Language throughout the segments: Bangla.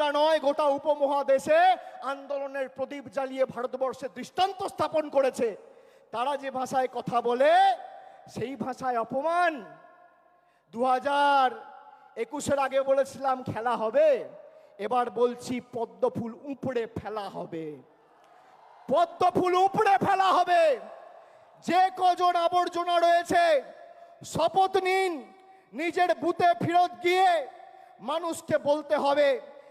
বাংলা নয়, গোটা উপমহাদেশে আন্দোলনের প্রদীপ জ্বালিয়ে ভারতবর্ষে দৃষ্টান্ত স্থাপন করেছে। তারা যে ভাষায় কথা বলে, সেই ভাষায় অপমান। দু হাজার একুশের আগে বলেছিলাম, খেলা হবে। এবার বলছি, পদ্ম ফুল উপড়ে ফেলা হবে। পদ্ম ফুল উপড়ে ফেলা হবে। যে কজন আবর্জনা রয়েছে, শপথ নিন, নিজের বুথে ফেরত গিয়ে মানুষকে বলতে হবে।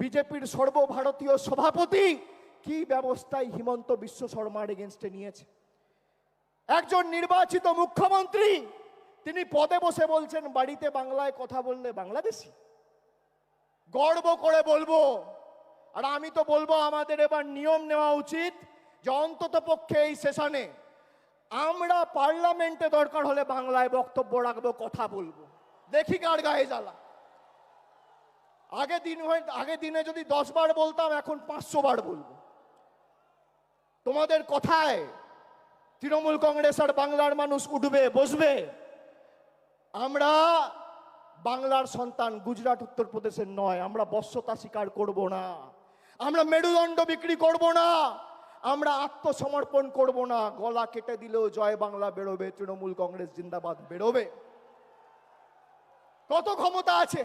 বিজেপির সর্বভারতীয় সভাপতি কি ব্যবস্থায় হিমন্ত বিশ্ব শর্মার এগেনস্টে নিয়েছে? একজন নির্বাচিত মুখ্যমন্ত্রী, তিনি পদে বসে বলছেন, বাড়িতে বাংলায় কথা বললে বাংলাদেশি? গর্ব করে বলব। আর আমি তো বলব, আমাদের এবার নিয়ম নেওয়া উচিত যে অন্তত পক্ষে এই সেশনে আমরা পার্লামেন্টে দরকার হলে বাংলায় বক্তব্য রাখব, কথা বলব। দেখি কার গায়ে জ্বালা। আগে দিন হয়, আগে দিনে যদি দশ বার বলতাম, এখন পাঁচশো বার বলব। তোমাদের কথায় তৃণমূল কংগ্রেস আর বাংলার মানুষ উঠবে, বসবে। আমরা বাংলার সন্তান গুজরাট, উত্তরপ্রদেশের নয়। আমরা বশ্যতা স্বীকার করব না। আমরা মেরুদণ্ড বিক্রি করব না। আমরা আত্মসমর্পণ করব না। গলা কেটে দিলেও জয় বাংলা বেরোবে। তৃণমূল কংগ্রেস জিন্দাবাদ বেরোবে। কত ক্ষমতা আছে?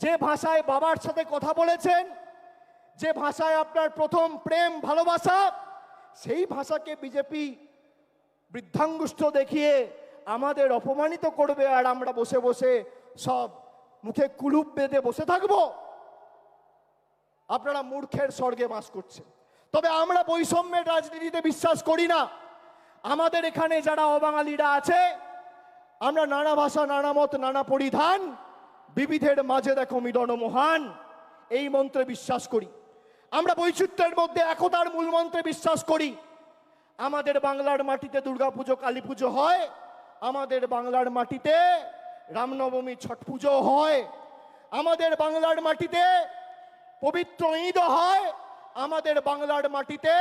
যে ভাষায় বাবার সাথে কথা বলেছেন, যে ভাষায় আপনার প্রথম প্রেম, ভালোবাসা, সেই ভাষাকে বিজেপি বৃদ্ধাঙ্গুষ্ঠ দেখিয়ে আমাদের অপমানিত করবে আর আমরা বসে বসে সব মুখে কুলুপ বেঁধে বসে থাকব। আপনারা মূর্খের স্বর্গে বাস করছেন। তবে আমরা বৈষম্যের রাজনীতিতে বিশ্বাস করি না। আমাদের এখানে যারা অবাঙালিরা আছে, আমরা নানা ভাষা, নানা মত, নানা পরিধান বিবিধের মাঝে দেখো মিলন মহান। এই মন্ত্রে বিশ্বাস করি। আমরা বৈচিত্র্যের মধ্যে একতার মূল মন্ত্রে বিশ্বাস করি। আমাদের বাংলার মাটিতে দুর্গাপুজো কালী পুজো হয়। আমাদের বাংলার মাটিতে রামনবমী ছট পুজো হয়। আমাদের বাংলার মাটিতে পবিত্র ঈদও হয়। আমাদের বাংলার মাটিতে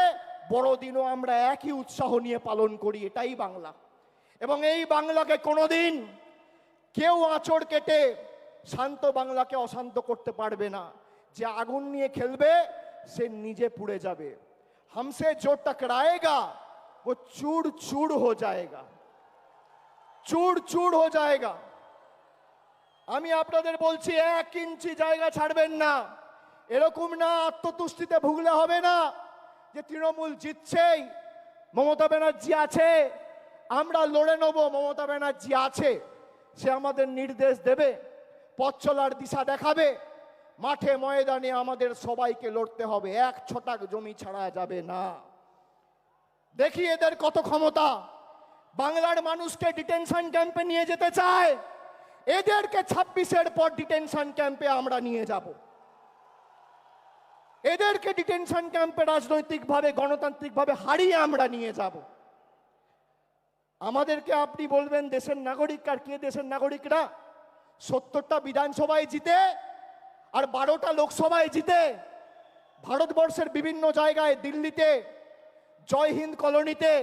বড়দিনও আমরা একই উৎসাহ নিয়ে পালন করি, এটাই বাংলা। এবং এই বাংলাকে কোনোদিন কেউ আঁচড় কেটে শান্ত বাংলাকে অশান্ত করতে পারবে না যে আগুন নিয়ে খেলবে সে নিজে পুড়ে যাবে हमसे जो टकराएगा वो चूड़ चूड़ हो जाएगा চুর চুর হয়ে যায়গা আমি আপনাদের বলছি এক ইঞ্চি জায়গা ছাড়বেন না এরকম না আত্মতুষ্টিতে ভুগলে হবে না যে তৃণমূল জিতছেই মমতা ব্যানার্জি আছে আমরা লড়ে নেব মমতা ব্যানার্জি আছে সে আমাদের নির্দেশ দেবে পথ চলার দিশা দেখাবে। মাঠে ময়দানে আমাদের সবাইকে লড়তে হবে। এক ছটাক জমি ছাড়া যাবে না। দেখি এদের কত ক্ষমতা। বাংলার মানুষকে ডিটেনশন ক্যাম্পে নিয়ে যেতে চায়। এদেরকে ছাব্বিশের পর ডিটেনশন ক্যাম্পে আমরা নিয়ে যাব। এদেরকে ডিটেনশন ক্যাম্পে রাজনৈতিকভাবে, গণতান্ত্রিকভাবে হারিয়ে আমরা নিয়ে যাব। আমাদেরকে আপনি বলবেন, দেশের নাগরিক আর কে দেশের নাগরিকরা? সত্তরটা বিধানসভায় জিতে আর বারোটা লোকসভায় জিতে ভারতবর্ষের বিভিন্ন জায়গায় দিল্লিতে জয় হিন্দ কলোনিতে